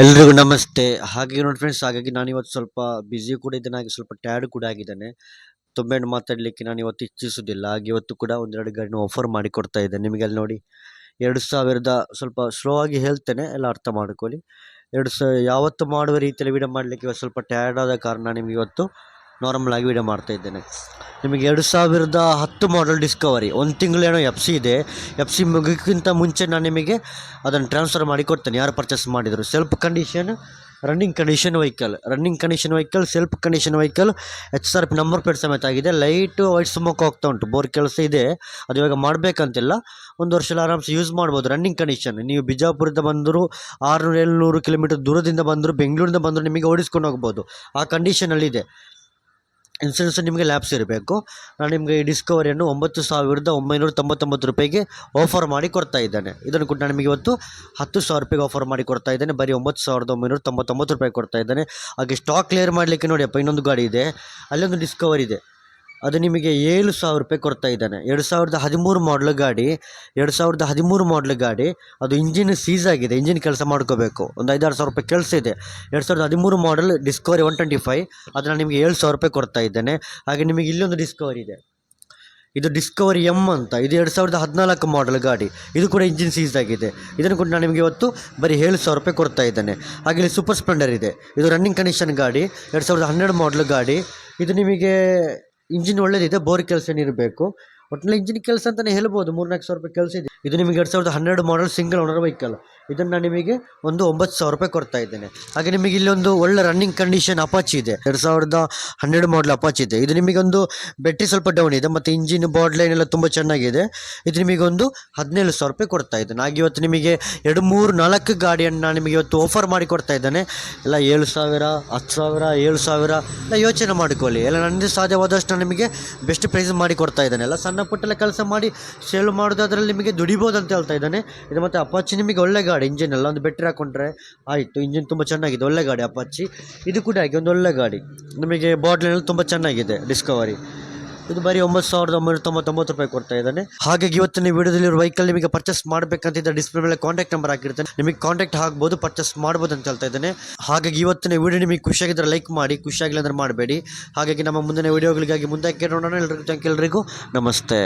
ಎಲ್ರಿಗೂ ನಮಸ್ತೆ. ಹಾಗೆ ನೋಡಿ ಫ್ರೆಂಡ್ಸ್ ಹಾಗಾಗಿ ನಾನು ಇವತ್ತು ಸ್ವಲ್ಪ ಬ್ಯುಸಿ ಕೂಡ ಇದ್ದೇನೆ, ಹಾಗೆ ಸ್ವಲ್ಪ ಟ್ಯಾಡ್ ಕೂಡ ಆಗಿದ್ದಾನೆ. ತುಂಬ ಮಾತಾಡಲಿಕ್ಕೆ ನಾನು ಇವತ್ತು ಇಚ್ಛಿಸುವುದಿಲ್ಲ ಹಾಗೆ ಇವತ್ತು ಕೂಡ ಒಂದೆರಡು ಗಾಡಿನ ಆಫರ್ ಮಾಡಿ ಕೊಡ್ತಾ ಇದ್ದೇನೆ. ನಿಮಗೆ ಅಲ್ಲಿ ನೋಡಿ, ಎರಡು ಸಾವಿರದ ಸ್ವಲ್ಪ ಸ್ಲೋ ಆಗಿ ಹೇಳ್ತೇನೆ, ಎಲ್ಲ ಅರ್ಥ ಮಾಡ್ಕೊಳ್ಳಿ. ಎರಡು ಸಾವಿರ ಯಾವತ್ತು ಮಾಡುವ ರೀತಿಯಲ್ಲಿ ವಿಡಿಯೋ ಮಾಡಲಿಕ್ಕೆ ಇವತ್ತು ಸ್ವಲ್ಪ ಟ್ಯಾಡ್ ಆದ ಕಾರಣ ನಿಮಗೆ ಇವತ್ತು ನಾರ್ಮಲ್ ಆಗಿ ವಿಡಿಯೋ ಮಾಡ್ತಾ ಇದ್ದೇನೆ. ನಿಮಗೆ ಎರಡು ಸಾವಿರದ ಹತ್ತು ಮಾಡಲ್ ಡಿಸ್ಕವರಿ ಒಂದು ತಿಂಗಳೇನೋ ಎಫ್ ಸಿ ಇದೆ. ಎಫ್ ಸಿ ಮುಗಿಕ್ಕಿಂತ ಮುಂಚೆ ನಾನು ನಿಮಗೆ ಅದನ್ನು ಟ್ರಾನ್ಸ್ಫರ್ ಮಾಡಿ ಕೊಡ್ತೇನೆ. ಯಾರು ಪರ್ಚೇಸ್ ಮಾಡಿದರು? Self condition running condition vehicle running condition vehicle self condition vehicle H R P number plate ಸಮೇತ ಆಗಿದೆ. ಲೈಟು ವೈಟ್ ಸ್ಮೋಕ್ ಹೋಗ್ತಾ ಉಂಟು. ಬೋರ್ ಕೆಲಸ ಇದೆ. ಅದು ಇವಾಗ ಮಾಡಬೇಕಂತಿಲ್ಲ. ಒಂದು ವರ್ಷ ಆರಾಮ್ಸೆ ಯೂಸ್ ಮಾಡ್ಬೋದು. ರನ್ನಿಂಗ್ ಕಂಡೀಷನ್ ನೀವು ಬಿಜಾಪುರದಿಂದ ಬಂದರೂ ಆರುನೂರು, ಏಳ್ನೂರು ಕಿಲೋಮೀಟರ್ ದೂರದಿಂದ ಬಂದರೂ, ಬೆಂಗಳೂರಿಂದ ಬಂದರೂ ನಿಮಗೆ ಓಡಿಸ್ಕೊಂಡು ಹೋಗ್ಬೋದು. ಆ ಕಂಡೀಷನಲ್ಲಿದೆ ಇನ್ಸೂರೆನ್ಸ್ ನಿಮಗೆ ಲ್ಯಾಬ್ಸ್ ಇರಬೇಕು. ನಾನು ನಿಮಗೆ ಈ ಡಿಸ್ಕವರಿಯನ್ನು ಒಂಬತ್ತು ಸಾವಿರದ ಒಂಬೈನೂರ ತೊಂಬತ್ತೊಂಬತ್ತು ರೂಪಾಯಿಗೆ ಆಫರ್ ಮಾಡಿ ಕೊಡ್ತಾ ಇದ್ದಾನೆ. ಇದನ್ನು ಕೂಡ ನಾನು ನಿಮಗೆ ಇವತ್ತು ಹತ್ತು ಸಾವಿರ ರೂಪಾಯಿಗೆ ಆಫರ್ ಮಾಡಿ ಕೊಡ್ತಾ ಇದ್ದಾನೆ. ಬರೀ ಒಂಬತ್ತು ಸಾವಿರದ ಒಂಬೈನೂರ ತೊಂಬತ್ತೊಂಬತ್ತು ರೂಪಾಯಿ ಕೊಡ್ತಾ ಇದ್ದಾನೆ. ಹಾಗೆ ಸ್ಟಾಕ್ ಕ್ಲಿಯರ್ ಮಾಡಲಿಕ್ಕೆ ನೋಡಿಯಪ್ಪ ಇನ್ನೊಂದು ಗಾಡಿ ಇದೆ. ಅಲ್ಲೊಂದು ಡಿಸ್ಕವರ್ ಇದೆ. ಅದು ನಿಮಗೆ ಏಳು ಸಾವಿರ ರೂಪಾಯಿ ಕೊಡ್ತಾ ಇದ್ದಾನೆ. ಎರಡು ಸಾವಿರದ ಹದಿಮೂರು ಮಾಡಲ್ ಗಾಡಿ, ಎರಡು ಸಾವಿರದ ಹದಿಮೂರು ಮಾಡಲ್ ಗಾಡಿ, ಅದು ಇಂಜಿನ್ ಸೀಸ್ ಆಗಿದೆ, ಇಂಜಿನ್ ಕೆಲಸ ಮಾಡ್ಕೋಬೇಕು. ಒಂದು ಐದಾರು ಸಾವಿರ ರೂಪಾಯಿ ಕೆಲಸ ಇದೆ. ಎರಡು ಸಾವಿರದ ಹದಿಮೂರು model Discovery one twenty five ಅದನ್ನು ನಿಮಗೆ ಏಳು ಸಾವಿರ ರೂಪಾಯಿ ಕೊಡ್ತಾ ಇದ್ದೇನೆ. ಹಾಗೆ ನಿಮಗೆ ಇಲ್ಲೊಂದು ಡಿಸ್ಕವರಿ ಇದೆ. ಇದು ಡಿಸ್ಕವರಿ ಎಂ ಅಂತ. ಇದು ಎರಡು ಸಾವಿರದ ಹದಿನಾಲ್ಕು ಮಾಡಲ್ ಗಾಡಿ. ಇದು ಕೂಡ ಇಂಜಿನ್ ಸೀಸ್ ಆಗಿದೆ. ಇದನ್ನು ಕೂಡ ನಾನು ನಿಮಗೆ ಇವತ್ತು ಬರೀ ಏಳು ಸಾವಿರ ರೂಪಾಯಿ ಕೊಡ್ತಾ ಇದ್ದೇನೆ. ಹಾಗೆ ಇಲ್ಲಿ ಸೂಪರ್ ಸ್ಪ್ಲೆಂಡರ್ ಇದೆ. ಇದು ರನ್ನಿಂಗ್ ಕಂಡೀಷನ್ ಗಾಡಿ. ಎರಡು ಸಾವಿರದ ಹನ್ನೆರಡು ಮಾಡಲ್ ಗಾಡಿ. ಇದು ನಿಮಗೆ ಇಂಜಿನ್ ಒಳ್ಳೆದಿದೆ ಬೋರ್ ಕೆಲಸ ಇರಬೇಕು ಒಟ್ಟಿನಲ್ಲಿ ಇಂಜಿನ್ ಕೆಲಸ ಅಂತಲೇ ಹೇಳ್ಬೋದು. ಮೂರ್ನಾಲ್ಕು ಸಾವಿರ ರೂಪಾಯಿ ಕೆಲಸ ಇದೆ. ಇದು ನಿಮಗೆ ಎರಡು ಸಾವಿರದ ಹನ್ನೆರಡು ಮಾಡಲ್ ಸಿಂಗಲ್ ಓನರ್ ವೆಹಿಕಲ್ ಇದನ್ನು ನಾನು ನಿಮಗೆ ಒಂದು ಒಂಬತ್ತು ಸಾವಿರ ರೂಪಾಯಿ ಕೊಡ್ತಾ ಇದ್ದೇನೆ. ಹಾಗೆ ನಿಮಗೆ ಇಲ್ಲಿ ಒಂದು ಒಳ್ಳೆ ರನ್ನಿಂಗ್ ಕಂಡೀಷನ್ ಅಪಾಚಿ ಇದೆ. ಎರಡು ಸಾವಿರದ ಹನ್ನೆರಡು ಮಾಡಲ್ ಅಪಾಚಿ ಇದೆ. ಇದು ನಿಮಗೊಂದು ಬ್ಯಾಟ್ರಿ ಸ್ವಲ್ಪ ಡೌನ್ ಇದೆ, ಮತ್ತು ಇಂಜಿನ್ ಬಾಡ್ ಲೈನ್ ಎಲ್ಲ ತುಂಬ ಚೆನ್ನಾಗಿದೆ. ಇದು ನಿಮಗೊಂದು ಹದಿನೇಳು ಸಾವಿರ ರೂಪಾಯಿ ಕೊಡ್ತಾ ಇದ್ದೇನೆ. ಹಾಗೆ ಇವತ್ತು ನಿಮಗೆ ಎರಡು ಮೂರು ನಾಲ್ಕು ಗಾಡಿಯನ್ನು ನಾನು ನಿಮಗೆ ಇವತ್ತು ಆಫರ್ ಮಾಡಿ ಕೊಡ್ತಾ ಇದ್ದೇನೆ. ಎಲ್ಲ ಏಳು ಸಾವಿರ, ಹತ್ತು ಸಾವಿರ, ಏಳು ಸಾವಿರ ಎಲ್ಲ ಯೋಚನೆ ಮಾಡಿಕೊಳ್ಳಿ. ಎಲ್ಲ ನನ್ನದೇ ಸಾಧ್ಯವಾದಷ್ಟು ನಾನು ನಿಮಗೆ ಬೆಸ್ಟ್ ಪ್ರೈಸ್ ಮಾಡಿ ಕೊಡ್ತಾ ಇದ್ದೇನೆ. ಎಲ್ಲ ಸಣ್ಣ ಪುಟ್ಟೆಲ್ಲ ಕೆಲಸ ಮಾಡಿ ಸೇಲ್ ಮಾಡೋದು ನಿಮಗೆ ದುಡಿಬೋದು ಅಂತ ಹೇಳ್ತಾ ಇದ್ದಾನೆ. ಇದು ಮತ್ತು ಅಪಾಚಿ ನಿಮಗೆ ಒಳ್ಳೆ ಗಾಡಿ ಇಂಜಿನ್ ಎಲ್ಲ ಒಂದು ಬೆಟ್ರಿ ಹಾಕೊಂಡ್ರೆ ಆಯಿತು ಇಂಜಿನ್ ತುಂಬ ಚೆನ್ನಾಗಿದೆ, ಒಳ್ಳೆ ಗಾಡಿ ಅಪಾಚಿ ಇದು ಕೂಡ ಹಾಗೆ ಒಂದು ಒಳ್ಳೆ ಗಾಡಿ. ನಿಮಗೆ ಬಾಡ್ಲಿನಲ್ಲಿ ತುಂಬ ಚೆನ್ನಾಗಿದೆ ಡಿಸ್ಕವರಿ ಇದು ಬರೀ ಒಂಬತ್ತು ಸಾವಿರದ ಒಂಬೈನೂರ ತೊಂಬತ್ತೊಂಬತ್ತು ರೂಪಾಯಿ ಕೊಡ್ತಾ ಇದ್ದಾನೆ. ಹಾಗಾಗಿ ಇವತ್ತಿನ ವಿಡಿಯೋದಲ್ಲಿ ವೆಹಿಕಲ್ ನಿಮಗೆ ಪರ್ಚೇಸ್ ಮಾಡಬೇಕಂತಿದ್ದ ಡಿಸ್ಪ್ಲೇ ಮೇಲೆ ಕಾಂಟ್ಯಾಕ್ಟ್ ನಂಬರ್ ಹಾಕಿರ್ತಾನೆ. ನಿಮಗೆ ಕಾಂಟ್ಯಾಕ್ಟ್ ಆಗ್ಬೋದು ಪರ್ಚೇಸ್ ಮಾಡ್ಬೋದು ಅಂತ ಹೇಳ್ತಾ ಇದ್ದಾನೆ. ಹಾಗಾಗಿ ಇವತ್ತಿನ ವಿಡಿಯೋ ನಿಮಗೆ ಖುಷಿಯಾಗಿದ್ದರೆ ಲೈಕ್ ಮಾಡಿ ಖುಷಿಯಾಗಿಲ್ಲ ಅಂದ್ರೆ ಮಾಡಬೇಡಿ. ಹಾಗಾಗಿ ನಮ್ಮ ಮುಂದಿನ ವಿಡಿಯೋಗಳಿಗಾಗಿ ಮುಂದಾಕಿ ನೋಡೋಣ. ಎಲ್ರಿಗೂ ಥ್ಯಾಂಕ್ ಎಲ್ರಿಗೂ. ನಮಸ್ತೆ.